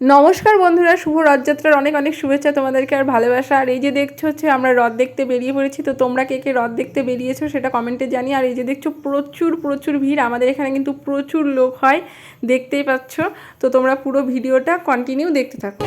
নমস্কার বন্ধুরা, শুভ রথযাত্রার অনেক অনেক শুভেচ্ছা তোমাদেরকে আর ভালোবাসা। আর এই যে দেখছ হচ্ছে, আমরা রথ দেখতে বেরিয়ে পড়েছি, তো তোমরা কে কে রথ দেখতে বেরিয়েছো সেটা কমেন্টে জানি আর এই যে দেখছ, প্রচুর প্রচুর ভিড়। আমাদের এখানে কিন্তু প্রচুর লোক হয়, দেখতেই পাচ্ছ। তো তোমরা পুরো ভিডিওটা কন্টিনিউ দেখতে থাকো।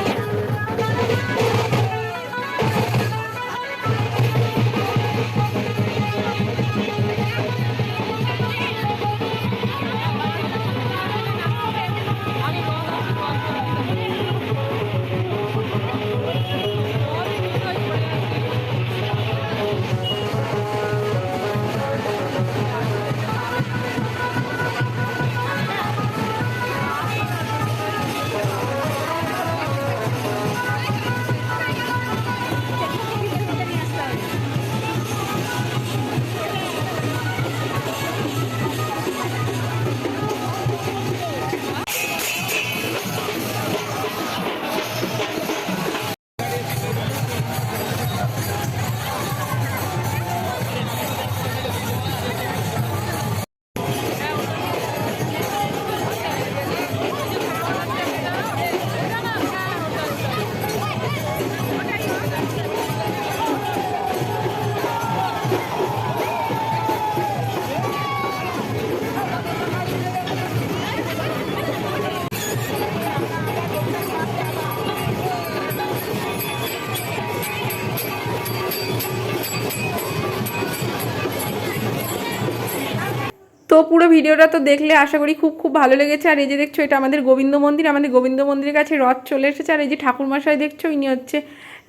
তো পুরো ভিডিওটা তো দেখলে আশা করি খুব খুব ভালো লেগেছে। আর এই যে দেখছ, এটা আমাদের গোবিন্দ মন্দির। আমাদের গোবিন্দ মন্দিরের কাছে রথ চলে এসেছে। আর এই যে ঠাকুরমশাই দেখছ, ইনি হচ্ছে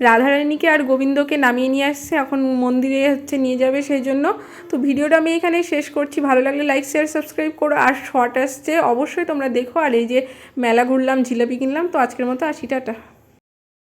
রাধারানীকে আর গোবিন্দকে নামিয়ে নিয়ে আসছে। এখন মন্দিরে হচ্ছে নিয়ে যাবে সেই জন্য। তো ভিডিওটা আমি এখানেই শেষ করছি। ভালো লাগলে লাইক শেয়ার সাবস্ক্রাইব করো। আর শর্ট আসছে, অবশ্যই তোমরা দেখো। আর এই যে মেলা ঘুরলাম, জিলাপি কিনলাম। তো আজকের মতো আসি, টাটা।